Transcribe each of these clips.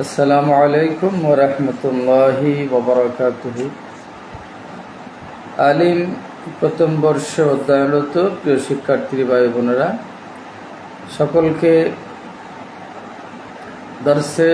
আসসালামু আলাইকুম ওরহমতুল্লাহি ওবরাকাতুহ আলিম, প্রথম বর্ষ অধ্যয়নরত প্রিয় শিক্ষার্থী ভাই বোনেরা, সকলকে দর্শে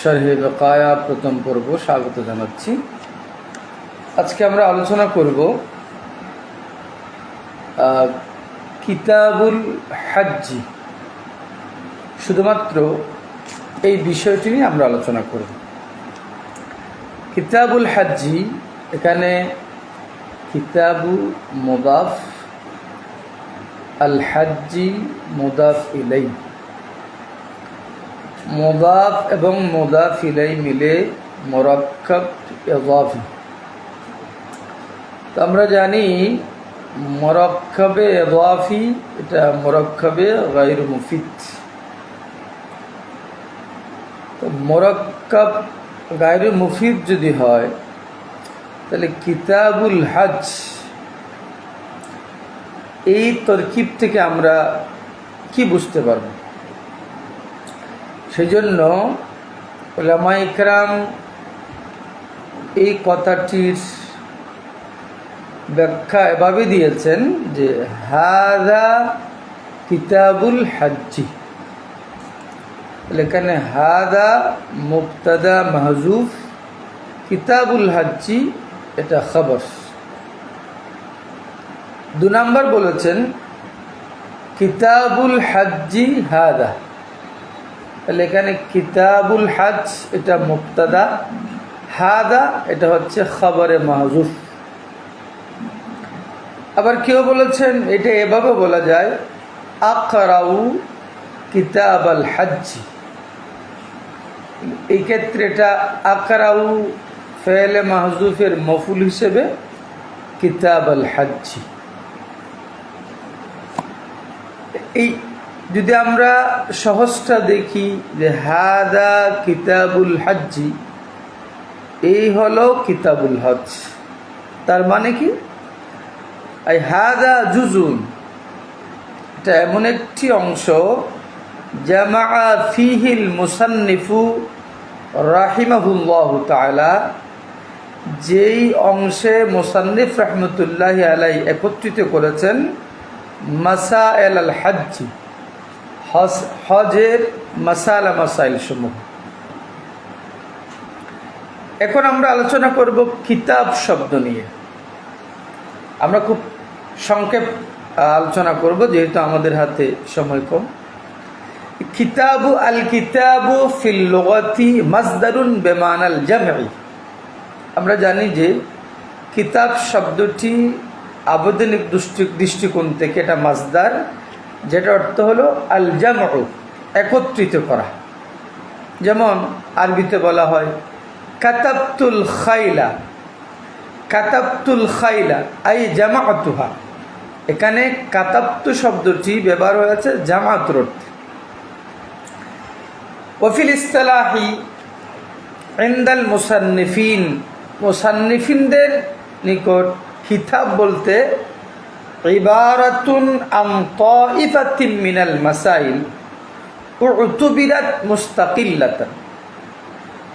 শরহে বকায়া প্রথম পর্ব স্বাগত জানাচ্ছি। আজকে আমরা আলোচনা করব কিতাবুল হাজ্জি, শুধুমাত্র এই বিষয়টি নিয়ে আমরা আলোচনা করব। কিতাবুল হাজ্জি এখানে কিতাবু মোদাফ, আল হাজ্জি মোদাফ ইলাই। মোদাফ এবং মোদাফ ইলাই মিলে মোরাক্কাব এজাফি তো আমরা জানি মরক্ষবে এজাফি এটা মরক্কাবে গাইর মুফিদ। মোরক্কাব গায়রে মুফিদ যদি হয়, তাহলে কিতাবুল হজ, এই তরকিব থেকে আমরা কি বুঝতে পারব? সেই জন্য ইকরাম এই কথাটির ব্যাখ্যা এভাবে দিয়েছেন যে, হাদা কিতাবুল হাজ্জি। এখানে হাদা মুক্তাদা মাহজুফ কিতাবুল হাজ্জি এটা খবর। দু নম্বর বলেছেন, কিতাবুল হাজ্জি হাদা তাহলে এখানে কিতাবুল হাজ এটা মুক্তাদা হাদা এটা হচ্ছে খবরে মাহজুফ। আবার কেউ বলেছেন, এটা এভাবে বলা যায়, আকরাউ কিতাব আল হাজ্জি এই ক্ষেত্রে এটা আকরাউ ফেলে মাহজুফের মফুল হিসেবে কিতাব আল হাজ্জি। এই যদি আমরা সহজটা দেখি যে হাদা কিতাবুল হাজ্জি, এই হলো কিতাবুল হজ তার মানে কি? এই হাদা জুজুন। এটা এমন একটি অংশ জামা ফিহিল মুসান্নিফু রাহিমাহুল্লাহ তালা যেই অংশে মুসান্নিফ রহমতুল্লাহ আলাই একত্রিত করেছেন মাসা এল আল হাজ্জি, হজ, হজের মাসালা মাসাইল সমূহ। এখন আমরা আলোচনা করব কিতাব শব্দ নিয়ে। আমরা খুব সংক্ষেপ আলোচনা করব, যেহেতু আমাদের হাতে সময় কম। কিতাবু আল কিতাবু ফিল লগতি মাজদারুন বেমান আল জামি আমরা জানি যে কিতাব শব্দটি আবেদনিক দৃষ্টি দৃষ্টিকোণ থেকে এটা মাজদার যেটা অর্থ হলো আল জামু একত্রিত করা। যেমন আরবিতে বলা হয়, কাতাবতুল খাইলা কাতাবতুল খাইলা, আই জামাতুহা। এখানে কাতাবতু শব্দটি ব্যবহার হয়েছে জামাতুর অর্থে। ওফিল ইস্তালাহি ইন্দাল মুসান্নিফিন। মুসান্নিফিনদের নিকট কিতাব বলতে ইবারাতুন আম তাইফাতিন মিনাল মাসাইল। উতুবিরাত মুস্তাকিল্লাতান।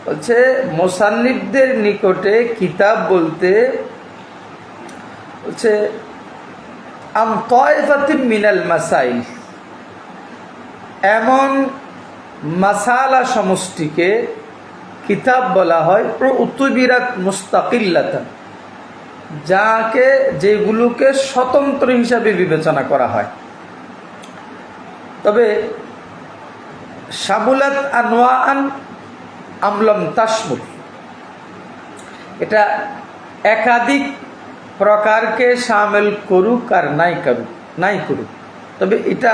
বলছে, মোসান্নিফদের নিকটে কিতাব বলতে হচ্ছে আম তয়ফাতিম মিনাল মাসাইল। এমন মাসালা সমষ্টিকে কিতাব বলা হয় উত্তবিরাত মুস্তাকিল্লাতান, যাকে যেগুলোকে স্বতন্ত্র হিসাবে বিবেচনা করা হয়। তবে সাবুলাত আনোয়ান আমলম তাসমুল এটা একাধিক প্রকারকে সামিল করুক আর নাই করুক নাই করুক। তবে এটা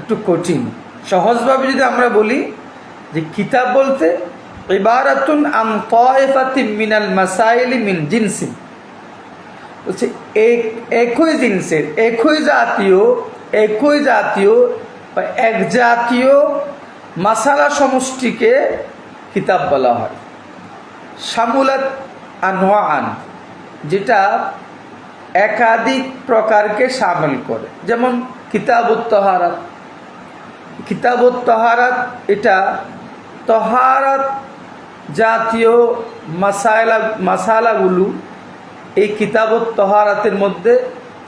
একটু কঠিন। সহজভাবে যদি আমরা বলি যে কিতাব বলতে ইবারাতুন আম তয়ফাতি মিনাল মাসাইলি মিন জিনসিন। বলছে একই জিনিসের, একই জাতীয় একই জাতীয় বা এক জাতীয় মাসালা সমষ্টিকে কিতাব বলা হয়। সামুলাত আনোয়ান যেটা একাধিক প্রকারকে সামিল করে। যেমন কিতাবুত তহারাত কিতাবুত তহারাত এটা তহারাত জাতীয় মাসায়লা, মাসালাগুলো এই কিতাবত তহারাতের মধ্যে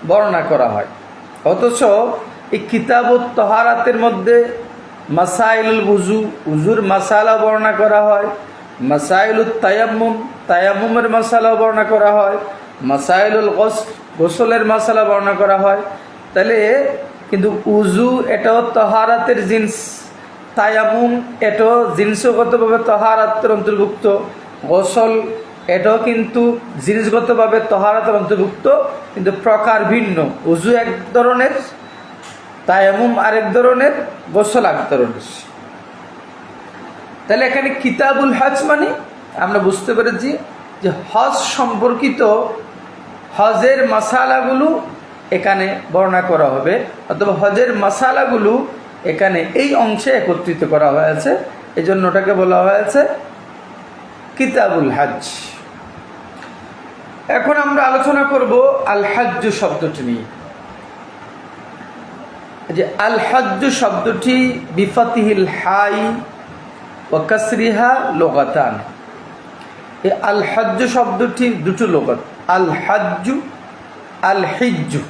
বর্ণনা করা হয়। অথচ এই কিতাবত তহারাতের মধ্যে মাসাইলুল উজু উজুর মাসালা বর্ণনা করা হয়। মাসাইলুল তায়াম্মুম, তায়াম্মুমের মাসালা বর্ণনা করা হয়। মাসাইলুল গোস, গোসলের মশালা বর্ণনা করা হয়। তাহলে কিন্তু উজু এটাও তহারাতের জিন্স, তায়ামুম এটাও জিনিসগতভাবে তহারাতের অন্তর্ভুক্ত, গোসল এটাও কিন্তু জিনিসগতভাবে তহারাতের অন্তর্ভুক্ত, কিন্তু প্রকার ভিন্ন। উজু এক ধরনের, তায়ামুম আরেক ধরনের, গোসল এক ধরনের। তাহলে এখানে কিতাবুল হজ মানে আমরা বুঝতে পেরেছি যে হজ সম্পর্কিত হজের মশালাগুলো এখানে বর্ণনা করা হবে। অথবা হজের মশালাগুলো এখানে এই অংশে একত্রিত করা হয়েছে। এই জন্য ওটাকে বলা হয়েছে কিতাবুল হজ। এখন আমরা আলোচনা করব আল হজ্জ শব্দটি নিয়ে। যে আল হজ্জ শব্দটি বিফাতিহিল হাই ও কাসরিহা লোকাতান এই আল হজ্জ শব্দটি দুটো লোকত আল হাজ্জু, আল হিজ্জু।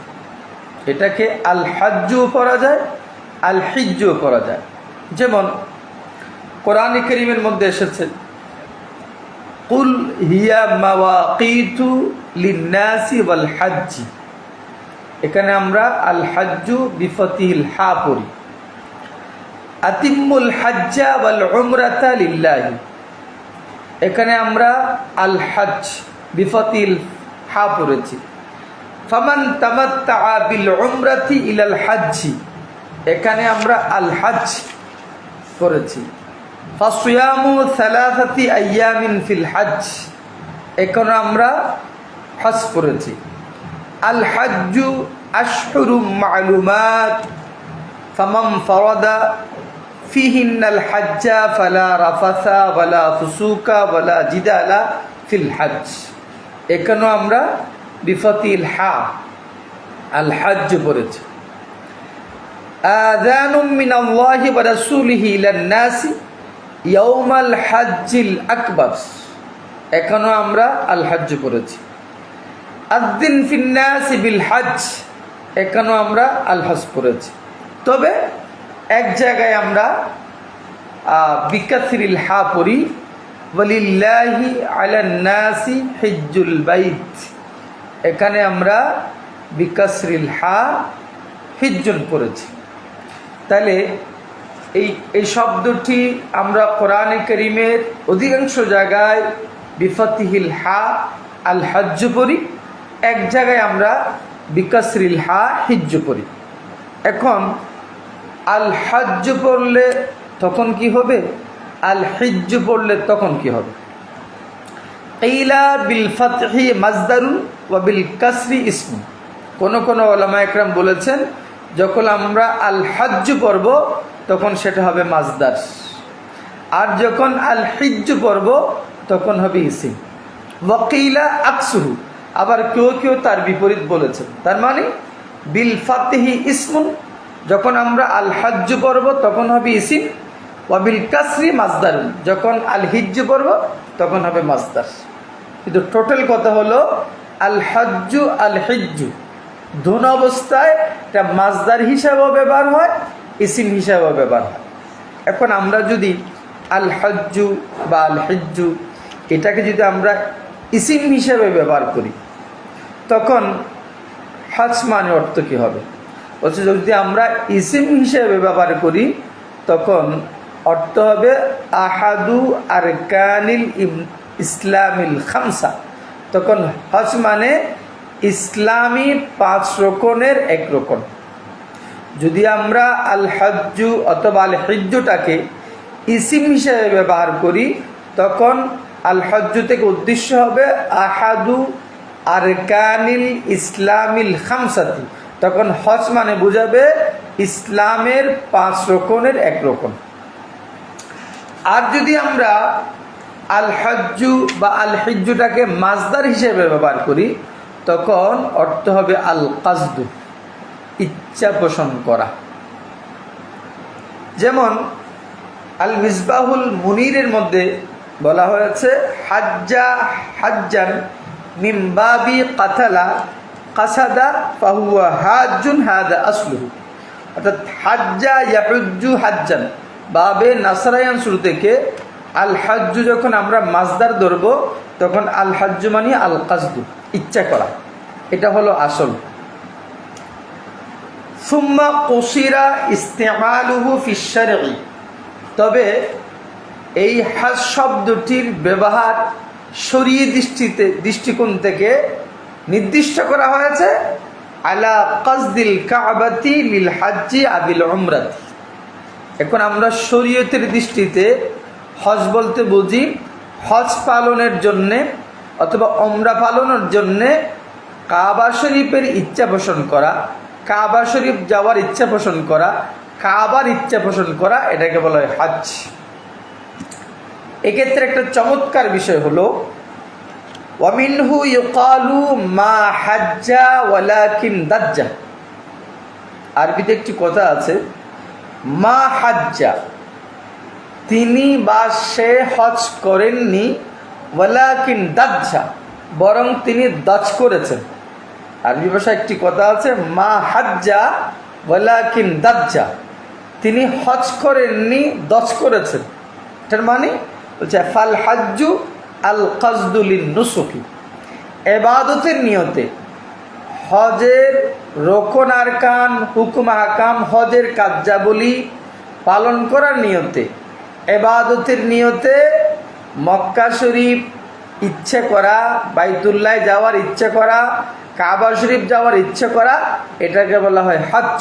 এটাকে আল হাজ্জুও পড়া যায় আল হিজ্জুও পড়া যায়। যেমন কোরআন করিমের মধ্যে এসেছে, কুল হিয়া মাওয়াকিতু লিন্নাসি ওয়াল হাজ্জি এখানে আমরা আল হাজ্জু বিফতিল হা পড়ি। আতিম্মুল হাজ্জা ওয়াল উমরাতা লিল্লাহি। এখানে আমরা আল হাজ বিফতিল হা পড়েছি। ফামান তামাত্তা বিল উমরাতি ইলাল হাজ্জি। এখানে আমরা আল হাজ করেছি। ফাসিয়ামু সালাসাতি আইয়ামিন ফিল হাজ এখানে আমরা হজ করেছি। আল হাজ্জু আশহুরু মালুমাত। ফামাম ফরাদা আল হাজ্জা ফালা রাফাসা ওয়ালা ফুসুকা ওয়ালা জিদালা ফিল হজ এখানেও আমরা বিফতিল হা, আল হাজ্য পড়েছে। হাজ্জিল এখনও আমরা আল হাজ্জ পড়েছি। বিল হাজ এখনও আমরা আল হাজ পড়েছি। তবে এক জায়গায় আমরা বিকাসিরিল হা পড়ি বলিল্লাহি আলান্নাসি হিজ্জুল বাইত। এখানে আমরা বিকাসরিল হা হিজ্জুল করেছি। তাহলে এই এই শব্দটি আমরা কোরআনে করিমের অধিকাংশ জায়গায় বিফতিহিল হা, আল হজ্জ পড়ি, এক জায়গায় আমরা বিকাসরিল হা, হিজ্জ পড়ি। এখন আল হজ্জ পড়লে তখন কি হবে? আল হিজ্জ পড়লে তখন কি হবে? এইলা বিল ফতহি মাজদারুন ওয়া বিল কাসরি ইসমু। কোন কোনো ওলামা একরাম বলেছেন, যখন আমরা আল হজ্জ পড়ব, তখন সেটা হবে মাজদার আর যখন আল হিজ্জ পড়ব, তখন হবে ইসিম। ওয়াকিলা আকসুহু, আবার কেউ কেউ তার বিপরীত বলেছেন। তার মানে বিল ফাতেহি ইসমুন, যখন আমরা আল হজ্জ পড়ব, তখন হবে ইসিম। ওয়াবিল কাসরি মাজদার যখন আল হিজ্জ পড়ব, তখন হবে মাজদার কিন্তু টোটাল কথা হলো আল হজ্জু আল হিজ্জু ধন অবস্থায় এটা মাজদার হিসাবেও ব্যবহার হয়, ইসিম হিসাবেও ব্যবহার হয়। এখন আমরা যদি আল হজ্জু বা আল হিজ্জু এটাকে যদি আমরা ইসিম হিসাবে ব্যবহার করি, তখন হজ মানে অর্থ কী হবে? অথচ যদি আমরা ইসিম হিসেবে ব্যবহার করি, তখন অর্থ হবে আহাদু আর কানিল ইসলামিল খামসা। তখন হজ মানে ইসলামী পাঁচ রকমের এক রকম যদি আমরা আল হজ্জু অথবা আল হিজ্জুটাকে ইসিম হিসেবে ব্যবহার করি, তখন আল হজ্জু থেকে উদ্দেশ্য হবে আহাদু আর কানিল ইসলামিল খামসাতি। তখন হজ মানে বুঝাবে ইসলামের পাঁচ রকমের এক রকম আর যদি আমরা আল হজ্জু বা আল হিজ্জুটাকে মাজদার হিসেবে ব্যবহার করি, তখন অর্থ হবে আল কাজদু ইচ্ছা পোষণ করা। যেমন আল মিসবাহুল মুনিরের মধ্যে বলা হয়েছে, হাজ্জা হাজ্জান মিমবাবি কাতালা কাসাদা পাহুয়া হাজুন হাদা আসলুহু। অর্থাৎ হাজ্জা ইয়াহুজ্জু হাজ্জান, বাবে নাসারায়ান শুরু থেকে আল হাজ্জু যখন আমরা মাজদার ধরব, তখন আল হাজ্জু মানে আল কাজদু, ইচ্ছা করা। এটা হলো আসল। সুম্মা কসিরা ইস্তেমালুহু ফিসারি তবে এই হাজ শব্দটির ব্যবহার সরিয়ে দৃষ্টিতে, দৃষ্টিকোণ থেকে নির্দিষ্ট করা হয়েছে, আলা কাজদিল কাবাতি লিল হাজ্জি আবিল উমরাতি। এখন আমরা শরীয়তের দৃষ্টিতে হজ বলতে বুঝি হজ পালনের জন্যে অথবা অমরা পালনের জন্যে কাবা শরীফের ইচ্ছা পোষণ করা, কাবা শরীফ যাওয়ার ইচ্ছা পোষণ করা, কাবার ইচ্ছা পোষণ করা, এটাকে বলা হয় হাজ। এক্ষেত্রে একটা চমৎকার বিষয় হলো, ওয়ামিনহু ইউকালু মা হাজ্জা ওয়ালাকিন দাজ্জা। আরবিতে একটি কথা আছে, মা হাজ্জা। তিনি বা সে হজ করেননি, ওয়ালাকিন দাজ্জা, বরং তিনি দাজ করেছেন। আরবি ভাষায় একটি কথা আছে, মা হাজ্জা, ওয়ালাকিন দাজ্জা, তিনি হজ করেননি, দজ করেছেন। এটার মানে বলছে, ফাল হাজ্জু আল কাজদুলিন নুসুকি, এবাদতের নিয়তে হজের রোকন আরকান, হুকুম আকাম হজের কার্যাবলী পালন করার নিয়তে এবাদতের নিয়তে মক্কা শরীফ ইচ্ছে করা বাইতুল্লায় যাওয়ার ইচ্ছে করা, কাবা শরীফ যাওয়ার ইচ্ছে করা, এটাকে বলা হয় হজ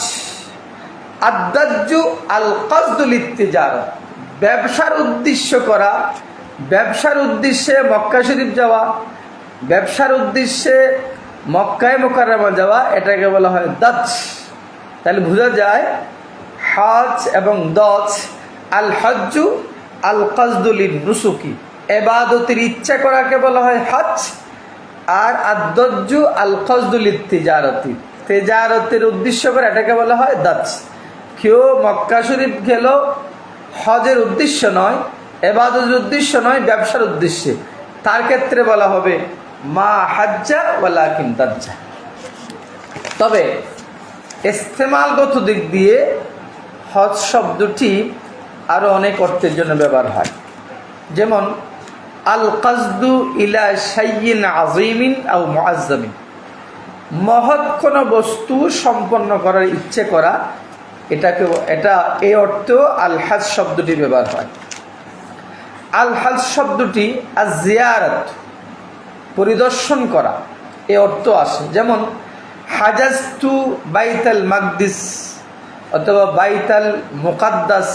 আদাজ্জু আল কাজদুল ইত্তিজার ব্যবসার উদ্দেশ্য করা, ব্যবসার উদ্দেশ্যে মক্কা শরীফ যাওয়া, ব্যবসার উদ্দেশ্যে মক্কায় মোকাররমা যাওয়া, এটাকে বলা হয় দাচ তাহলে বোঝা যায় হজ এবং দচ আল হজ্জু আল কাজদুলিন নুসুকি এবাদতির ইচ্ছা করাকে বলা হয় হজ আর আদজ্জু আল কজদুল তেজারতি তেজারতের উদ্দেশ্য করে এটাকে বলা হয় দাচ কেউ মক্কা শরীফ গেল, হজের উদ্দেশ্য নয়, এবাদতের উদ্দেশ্য নয়, ব্যবসার উদ্দেশ্যে। তার ক্ষেত্রে বলা হবে মা হাজ্জা ওয়ালা কিন দাজ্জা। তবে ইস্তেমালগত দিক দিয়ে হজ শব্দটি আরও অনেক অর্থের জন্য ব্যবহার হয়। যেমন আল কাজদু ইলা সাইয়িন আজিমিন আও মুআজ্জামিন। মহৎ কোনো বস্তু সম্পন্ন করার ইচ্ছে করা এটাকে এটা এই অর্থ আল হাজ শব্দটি ব্যবহার হয়। আল হাজ শব্দটি আজ জিয়ারত পরিদর্শন করা, এ অর্থ আসে। যেমন হাজাস্তু বাইতাল মাকদিস অথবা বাইতাল মুকাদ্দাস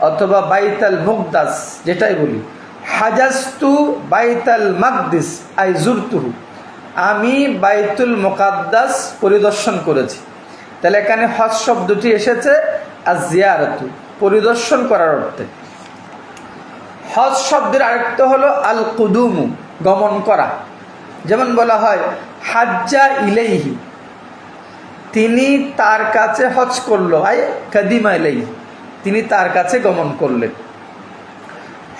অথবা বাইতাল মুকদাস, যেটাই বলি। হাজাজতু বাইতাল মাকদিস, আই জুরতুহু। আমি বাইতুল মোকাদ্দাস পরিদর্শন করেছি। তাহলে এখানে হজ শব্দটি এসেছে আর জিয়ারতু, পরিদর্শন করার অর্থে। হজ শব্দের আরেকটা হলো আল কুদুমু গমন করা। যেমন বলা হয়, হাজ্জা ইলেইহি, তিনি তার কাছে হজ করল, আই কাদিমা ইলেইহি। তিনি তার কাছে গমন করলেন।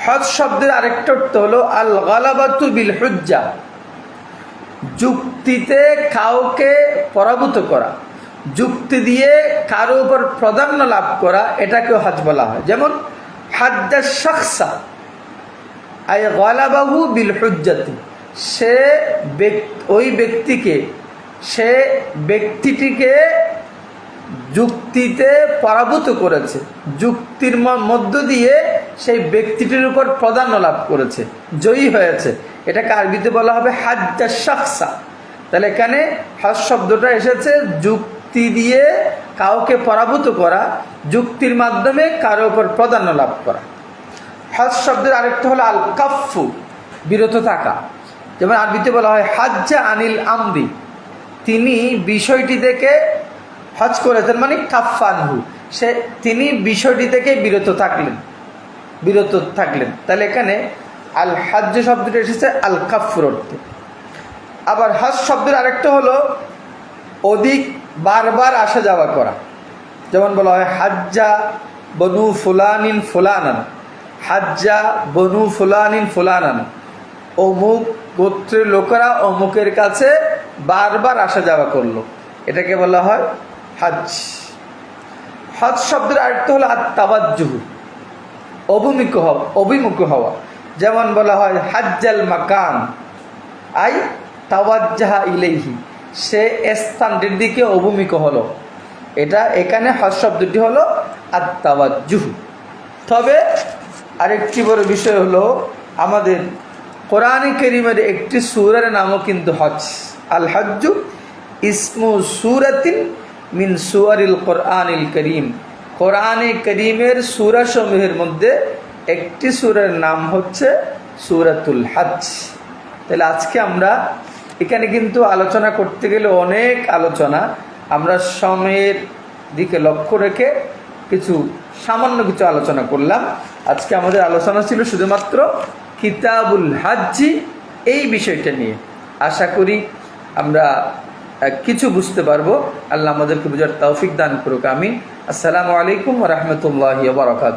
হজ শব্দের আরেকটা অর্থ হলো আল গালাবাতু বিল হুজ্জা যুক্তিতে কাউকে পরাভূত করা, যুক্তি দিয়ে কারও উপর প্রাধান্য লাভ করা, এটাকেও হজ বলা হয়। যেমন, হাজ্জা শাকসা আই গলাবাহু বিল হুজ্জাতি সে ওই ব্যক্তিকে, সে ব্যক্তিটিকে যুক্তিতে পরাভূত করেছে। যুক্তির মধ্য দিয়ে সেই ব্যক্তিটির উপর প্রাধান্য লাভ করেছে, জয়ী হয়েছে। এটাকে আরবিতে বলা হবে হাজ্জা শাকসা তাহলে এখানে হাজ শব্দটা এসেছে যুক্তি দিয়ে কাউকে পরাভূত করা, যুক্তির মাধ্যমে কারও উপর প্রাধান্য লাভ করা। হজ শব্দের আরেকটা হলো আল কাফু বিরত থাকা। যেমন আরবিতে বলা হয় হাজ্জা আনিল আমরি। তিনি বিষয়টি থেকে হজ করেছেন মানে কাফানহু সে, তিনি বিষয়টি থেকে বিরত থাকলেন। বিরত থাকলেন। তাহলে এখানে আল হাজ্য শব্দটি এসেছে আল কাফুর অর্থে। আবার হজ শব্দের আরেকটা হলো অধিক বারবার আসা যাওয়া করা। যেমন বলা হয়, হাজ্জা বনু ফুলানিন ফুলানান। হাজ্জা বনু ফুলানিন ফুলানান। অমুক গোত্রের লোকেরা অমুকের কাছে বারবার আসা যাওয়া করল। এটাকে বলা হয় হাজ। হজ শব্দের অর্থ হলো আত্মাবাজ্জুহু অভিমুখ হওয়া অভিমুখ হওয়া। যেমন বলা হয়, হাজ্জাল মাকান আই তাওয়াজ্জাহা ইলেহি সে স্থানটির দিকে অভিমুখ হলো। এটা এখানে হজ শব্দটি হলো আত্মাবাজ্জুহু তবে আরেকটি বড় বিষয় হলো, আমাদের কোরআন করিমের একটি সুরের নামও কিন্তু হজ। আল হজ্জু ইসমু সুরাতিন মিন সুয়ারিল কোরআনিল করিম। কোরআনে করিমের সুরাসমূহের মধ্যে একটি সুরের নাম হচ্ছে সুরাতুল হজ তাহলে আজকে আমরা এখানে কিন্তু আলোচনা করতে গেলে অনেক আলোচনা। আমরা সময়ের দিকে লক্ষ্য রেখে কিছু সামান্য কিছু আলোচনা করলাম। আজকে আমাদের আলোচনা ছিল শুধুমাত্র কিতাবুল হাজ্জি এই বিষয়টা নিয়ে। আশা করি আমরা কিছু বুঝতে পারব। আল্লাহ আমাদেরকে বুঝার তৌফিক দান করুক আমি আসসালামু আলাইকুম রহমতুল্লাহ বারকাত